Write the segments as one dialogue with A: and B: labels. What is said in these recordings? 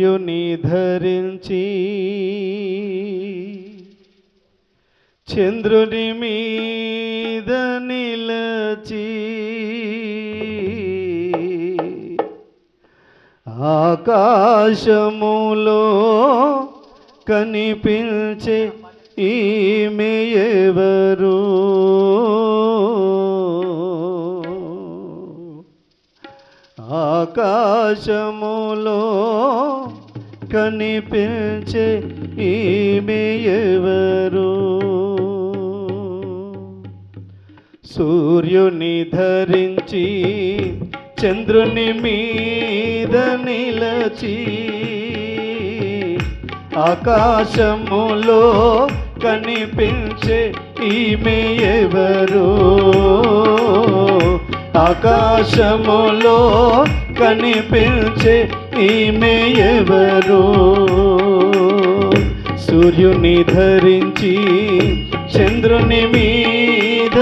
A: సూర్యుని ధరించి చంద్రుని మీద నిలచి ఆకాశములో కనిపించే ఈమె ఎవరు? ఆకాశములో కనిపించే ఈమె ఎవరు? సూర్యుని ధరించి చంద్రుని మీద నిలచి ఆకాశములో కనిపించే ఈమె ఎవరు? ఆకాశములో కనిపించే ఈమె ఎవరు? సూర్యుని ధరించి చంద్రుని మీద.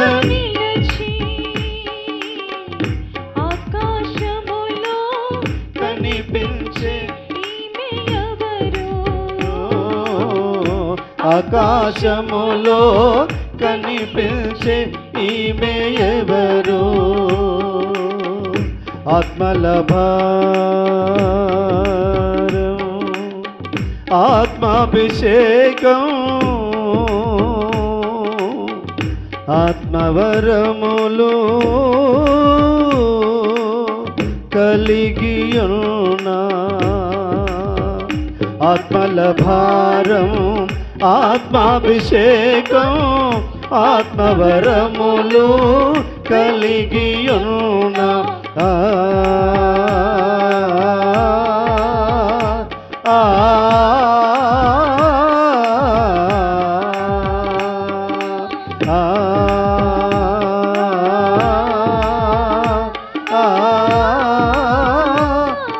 B: ఆకాశములో
A: కనిపించే
B: ఈమె ఎవరు?
A: ఆకాశములో ఆత్మాభిషేకం ఆత్మవరములు కలిగి ఆత్మలభారం ఆత్మాభిషేకం ఆత్మవరములు కలిగి ఆత్మలభారం ఆ ఆ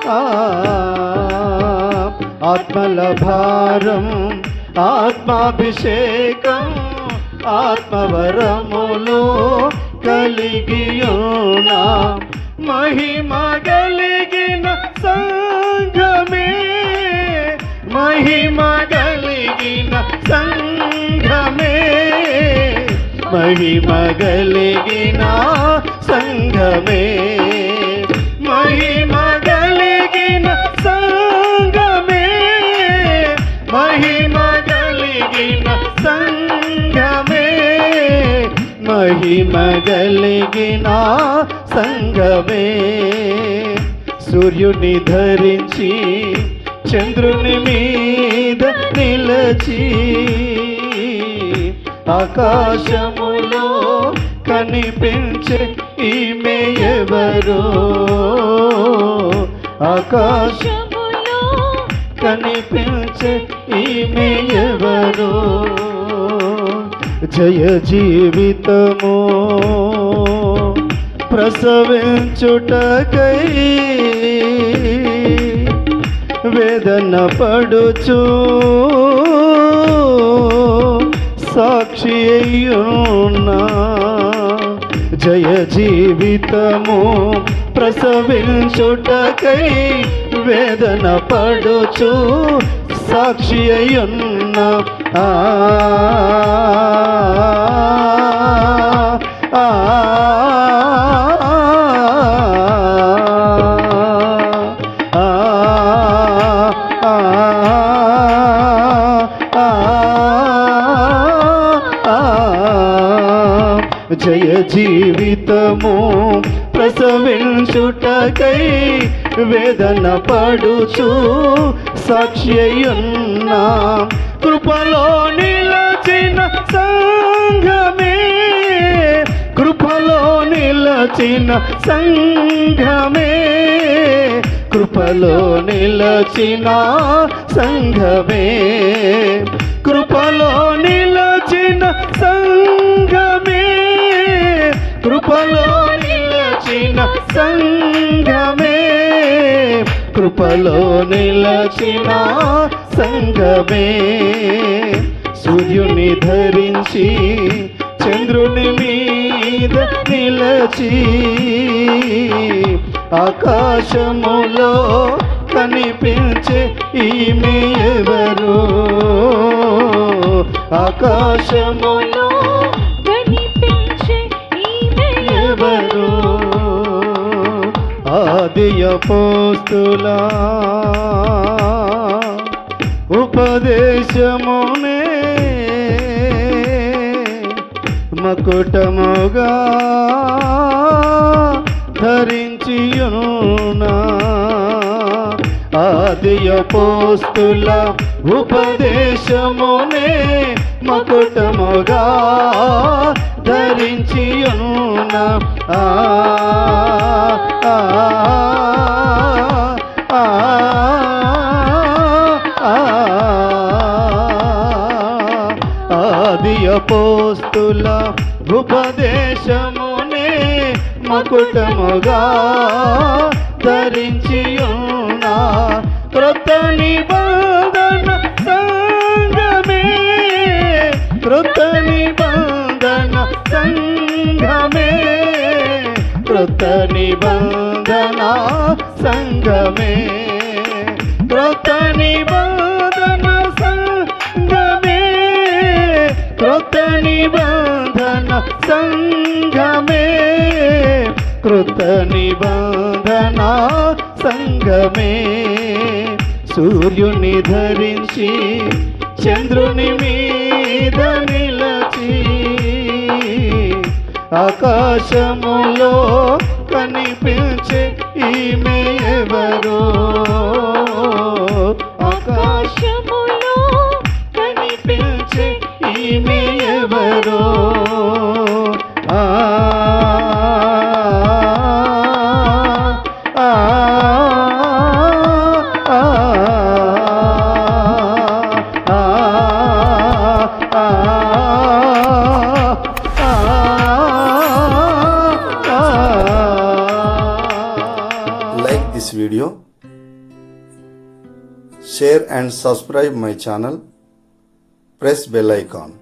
A: ఆ ఆత్మల ఆత్మాభిషేకం ఆత్మవరములు కలిగియున మహిమగలిగిన సంఘమే. మహిమగలిగిన సంఘమే. మహిమగలిగిన సంఘమే. మహిమ సంగమే. సూర్యుని ధరించి చంద్రుని మీద నిలచి ఆకాశములో కనిపించే ఈమె ఎవరు?
B: ఆకాశములో
A: కనిపించే ఈమె ఎవరు? జయ జీవితము ప్రసవించుటకై వేదన పడుచు సాక్షి అయ్యున్నా జయ జీవితము ప్రసవించుటకై వేదన పడుచు సాక్షి అయ్యున్నా ఆ, జయ జీవితము ప్రసవించుటకై వేదన పడుచు సాక్ష్యయున్న కృపలో నిలచిన సంఘమే. కృపలో నిలచిన సంఘమే. కృపలో నిలచిన సంఘమే. సంగమే కృపలో నిలచిన సంఘమే. సూర్యుని ధరించి చంద్రుని మీద నిలచి ఆకాశములో కనిపించే ఈమె ఎవరు? ఆకాశములో పోతులా ఉపదేశమునే మకుటముగా ధరించియునా ఆదియ పోస్తుల ఉపదేశమునే మకుటముగా ధరించియునా ఆ అపోస్తుల ఉపదేశమునే మకుటముగా ధరించి ఉన్నా కృత నిబంధన సంగమే కృత నిబంధన సంగమే కృత నిబంధన సంగమే కృత నిబంధన కృత నిబంధన సంగమే కృత నిబంధన సంగమే సూర్యుని ధరించి చంద్రుని మీద నిలచి ఆకాశములో కనిపించే ఈమె ఎవరో? ఆకాశములో కనిపించే ఈమె ఎవరో ఆ ఆ ఆ
C: like this video share and subscribe my channel press bell icon